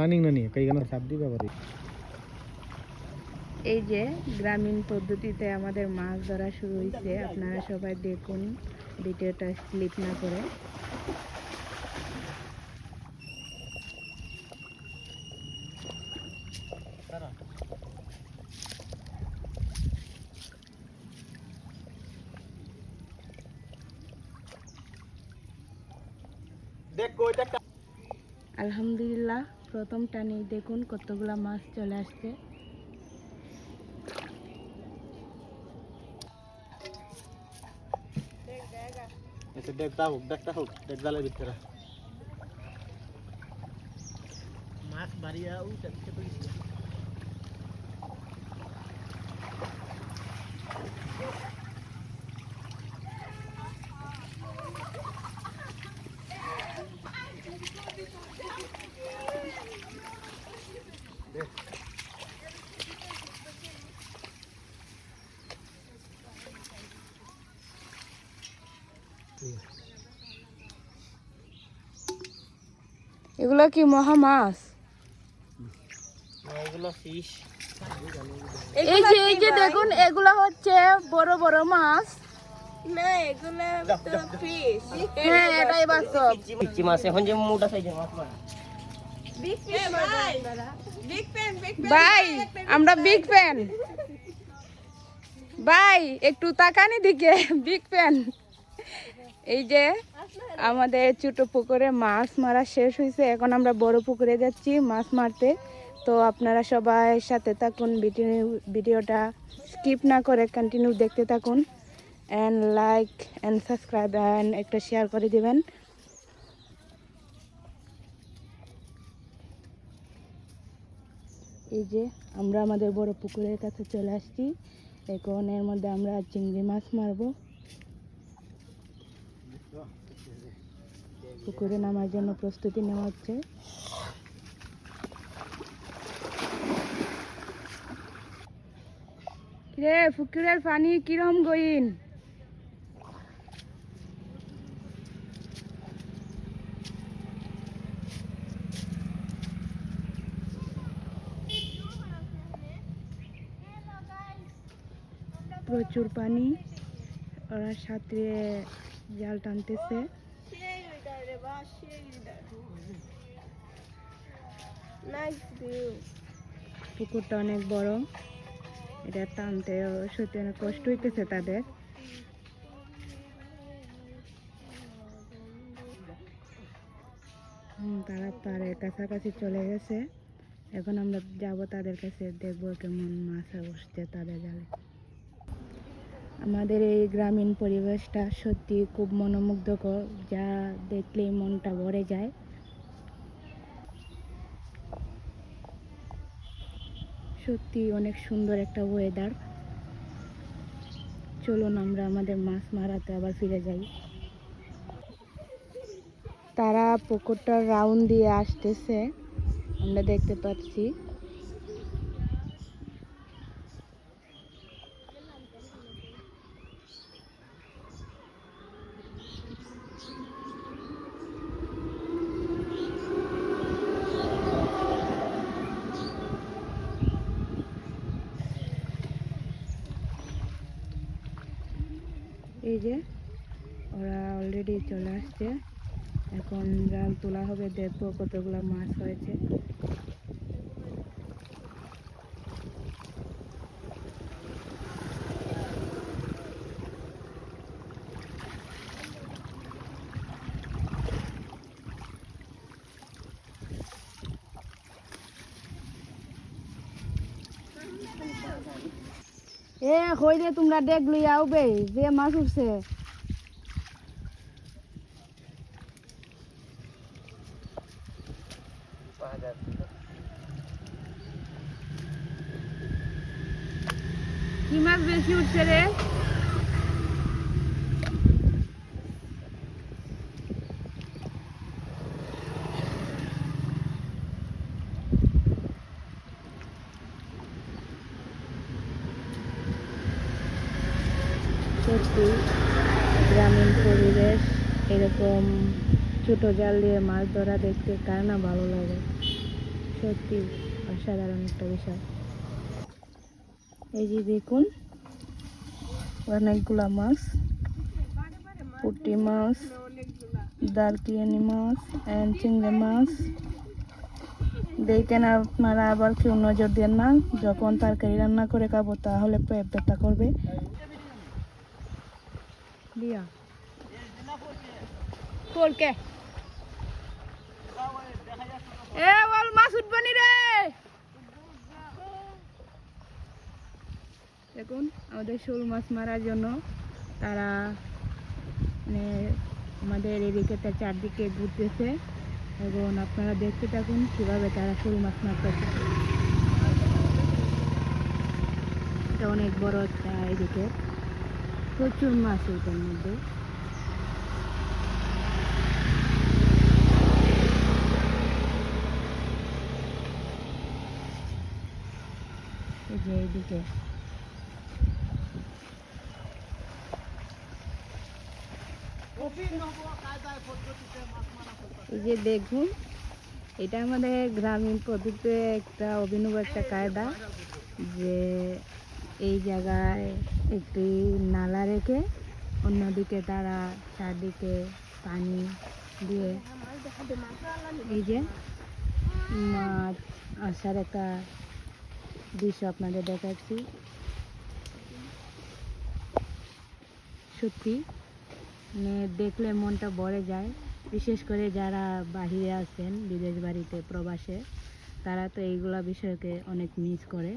Running না নিয়ে কই কেন দিবে আবার এই যে গ্রামীণ পদ্ধতিতে আমাদের মাছ ধরা শুরু হয়েছে আপনারা সবাই দেখুন ভিডিওটা স্লিপ না করে। আলহামদুলিল্লাহ। প্রথম টানি দেখুন কতগুলা মাছ চলে আসছে। এসে দেখটা হোক দেখটা হোক দেখ জালের ভিতরে। মাছ বাড়িয়া উঠে এগুলো কি মহা মাছ এই যে এই যে দেখুন এগুলো হচ্ছে বড় বড় মাছ হ্যাঁ এটাই বাস্তব পিচ্চি মাছ এখন যে মোটা সাইজের মাছ ভাই আমরা বিগ ফ্যান ভাই একটু তাকানি দিকে বিগ ফ্যান এই যে আমাদের ছোট পুকুরে মাছ মারা শেষ হয়েছে। এখন আমরা বড় পুকুরে যাচ্ছি মাছ মারতে। তো আপনারা সবাই সাথে থাকুন, ভিডিও ভিডিওটা স্কিপ না করে কন্টিনিউ দেখতে থাকুন। And like and subscribe and একটা শেয়ার করে দিবেন। এই যে আমরা আমাদের বড় পুকুরের কাছে চলে আসছি। এখন এর মধ্যে আমরা চিংড়ি মাছ মারবো। পুকুরে নামার জন্য প্রস্তুতি নেওয়া হচ্ছে। রে পুকুরের পানি কিরম গইন? প্রচুর পানি। ওরা সাঁতরে জাল টানতেছে। পুকুরটা অনেক বড়। এটা টানতে সত্যি অনেক কষ্ট হইতেছে তাদের। হুম, তারা পাড়ের কাছাকাছি চলে গেছে। এখন আমরা যাব তাদের কাছে দেখব কেমন মাছ বসছে তাদের জালে। আমাদের এই গ্রামীণ পরিবেশটা সত্যি খুব মনোমুগ্ধকর, যা দেখলেই মনটা ভরে যায়। সত্যি অনেক সুন্দর একটা ওয়েদার চলুন আমরা আমাদের মাছ মারাতে আবার ফিরে যাই। তারা পুকুরটা রাউন্ড দিয়ে আসতেছে, আমরা দেখতে পাচ্ছি। এই যে ওরা অলরেডি চলে আসছে। এখন জাল তোলা হবে দেখব কতগুলো মাছ হয়েছে। এ হই রে তোমরা দেখলি আউবে যে মাছ উঠছে। কি মাছ বেশি উঠছে রে সত্যি গ্রামীণ পরিবেশ এরকম ছোট জাল দিয়ে মাছ ধরা দেখতে কার না ভালো লাগে? সত্যি অসাধারণ একটা বিষয়। এই যে দেখুন, অনেকগুলা মাছ, পুঁটি মাছ দারকিয়ানি মাছ and চিংড়ি মাছ। দেখেন আপনারা আবার কেউ নজর দেন না, যখন তরকারি রান্না করে খাব তাহলে পেট ব্যথা করবে। দিয়া। কে এ বল মাছ উঠবানি রে। দেখুন, আমাদের শোল মাছ মারার জন্য তারা মানে আমাদের এদিকে তার চারদিকে ঘুরতেছে। এবং আপনারা দেখতে থাকুন কীভাবে তারা শোল মাছ মারতেছে। এটা অনেক বড় একটা এদিকে প্রচুর মাছ এটার মধ্যে। যে এইদিকে। এই যে দেখুন, এটা আমাদের গ্রামীণ পদ্ধতিতে একটা অভিনব একটা কায়দা যে এই জায়গায় একটি নালা রেখে অন্যদিকে তারা চারদিকে পানি দিয়ে এই যে মাছ আসার একটা দৃশ্য আপনাদের দেখাচ্ছি। সত্যি মানে দেখলে মনটা ভরে যায়। বিশেষ করে যারা বাহিরে আছেন, বিদেশ বাড়িতে, প্রবাসে, তারা তো এইগুলা বিষয়কে অনেক মিস করে।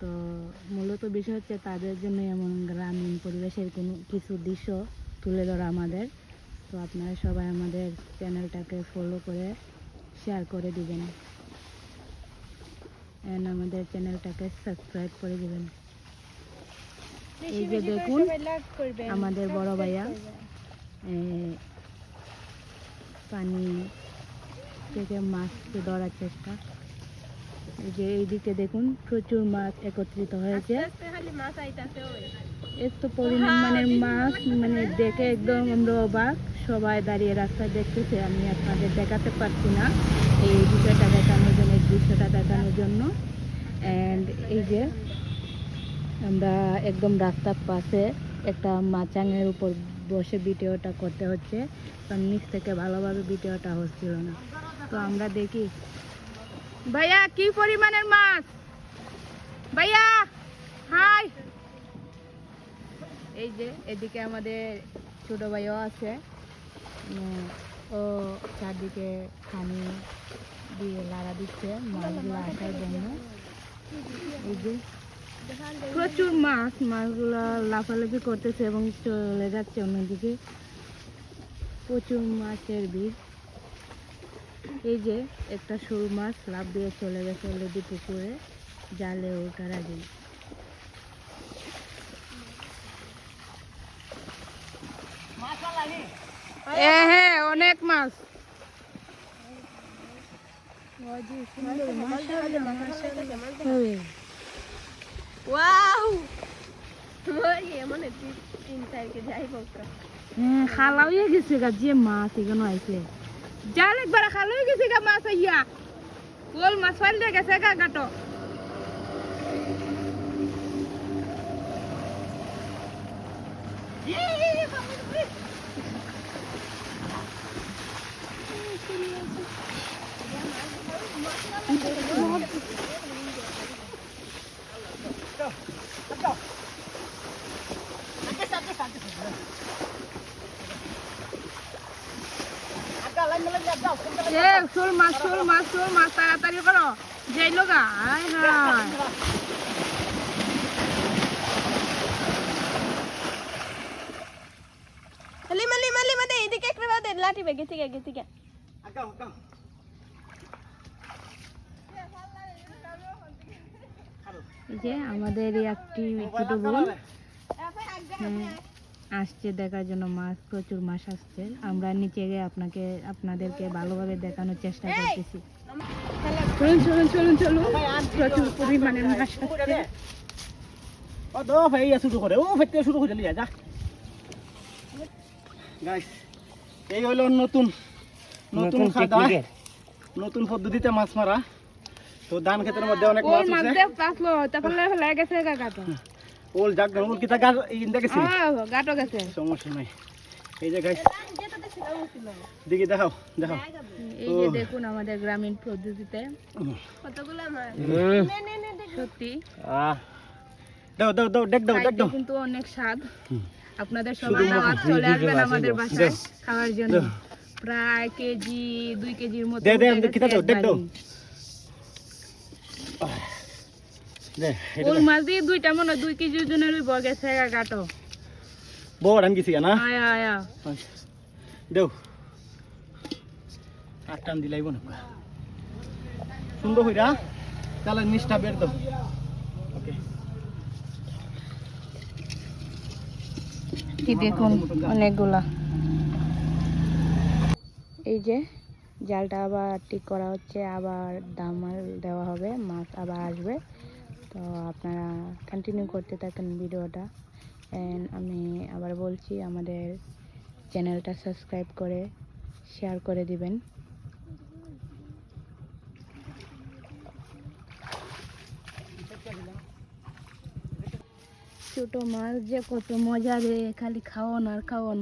তো মূলত বিষয় হচ্ছে তাদের জন্য এমন গ্রামীণ পরিবেশের কোনো কিছু দৃশ্য তুলে ধরা আমাদের। তো আপনারা সবাই আমাদের চ্যানেলটাকে ফলো করে শেয়ার করে দিবেন। অ্যান্ড আমাদের চ্যানেলটাকে সাবস্ক্রাইব করে দিবেন। এই যে দেখুন আমাদের বড় ভাইয়া পানি থেকে মাছকে ধরার চেষ্টা। এই যে এইদিকে দেখুন প্রচুর মাছ একত্রিত হয়েছে। এত পরিমাণের মাছ মানে দেখে একদম আমরা অবাক। সবাই দাঁড়িয়ে রাস্তায় দেখতেছে আমি আপনাদের দেখাতে পারছি না। এই বিষয়টা দেখানোর জন্য এই দৃশ্যটা দেখানোর জন্য। অ্যান্ড এই যে আমরা একদম রাস্তার পাশে একটা মাচাঙের উপর বসে ভিডিওটা করতে হচ্ছে। কারণ নিচ থেকে ভালোভাবে ভিডিওটা হচ্ছিল না। তো আমরা দেখি। ভাইয়া, কি পরিমাণের মাছ? ভাইয়া, হাই! এই যে এদিকে আমাদের ছোট ভাইও আছে। ও চারদিকে পানি দিয়ে লাড়া দিচ্ছে মাছগুলো আসার জন্য। এই যে প্রচুর মাছ মাছগুলো লাফালাফি করতেছে এবং চলে যাচ্ছে অন্যদিকে। প্রচুর মাছের বীজ এই যে একটা সরু মাছ লাফ দিয়ে চলে গেছে অলরেডি পুকুরে জালে ওঠার আগে হ্যাঁ অনেক মাছ হবে। ওয়াও ওই মানে তিন চার কেজি আইব হ্যাঁ খালা হয়ে গেছে গা যে মাছ এখানে আইছে জাল একবার খালা হয়ে গেছে গা মাছ আইয়া কোল মাছ ফাল দিয়ে গেছে গা গাটো মাছ শোল মাছ শোল মাছ তাড়াতাড়ি করো। যাইলো গা আয় হায়। লিমা লিমা লিমা এদিকে একটা বাদে লাঠি বে গেছে গে গেছে গে আগাও আগাও এই যে আমাদের এই একটি ছোট বোন। হ্যাঁ, আসছে দেখার জন্য মাছ প্রচুর মাছ আসছে। আমরা নিচে গিয়ে আপনাকে আপনাদেরকে ভালোভাবে দেখানোর চেষ্টা করতেছি। চলুন চলুন চলুন চলুন। প্রচুর পরিমাণে মাছ আসছে। ও দো ভাই শুরু করে। ও ফেটতে শুরু করে যা। গাইস এই হলো নতুন নতুন খাদা। নতুন পদ্ধতিতে মাছ মারা। তো ধান ক্ষেতের মধ্যে অনেক মাছ আছে। তারপর ফেলে গেছে ওল যাক না ওল কিতা গাছ ইন্দা গেছি? গাটো গেছে। সমস্যা নাই। এই যে গাইস দিকে দেখাও দেখাও। এই যে দেখুন আমাদের গ্রামীণ পদ্ধতিতে কতগুলো মাছ সত্যি? আহ। দাও দাও দাও দেখ দাও দেখ দাও। কিন্তু অনেক স্বাদ। আপনাদের সবাই দাওয়াত চলে আসবেন আমাদের বাসায় খাওয়ার জন্য। প্রায় কেজি দুই কেজির মতো দে, দে, কিতা দাও, দেখ দাও। মাছ দিয়ে দুইটা মনে দুই কেজির জন্য রইব গেছে গাটো বড় আন গেছি না? আয়া আয়া। দেও আর টান দিলাইব না সুন্দর হইরা তাহলে নিষ্ঠা বের দাও ওকে কি দেখুন অনেকগুলা। এই যে জালটা আবার ঠিক করা হচ্ছে আবার দামাল দেওয়া হবে মাছ আবার আসবে। তো আপনারা কন্টিনিউ করতে থাকেন ভিডিওটা। অ্যান্ড আমি আবার বলছি, আমাদের চ্যানেলটা সাবস্ক্রাইব করে শেয়ার করে দিবেন। ছোট মাছ যে কত মজা রে, খালি খাওয়ান আর খাওয়ান।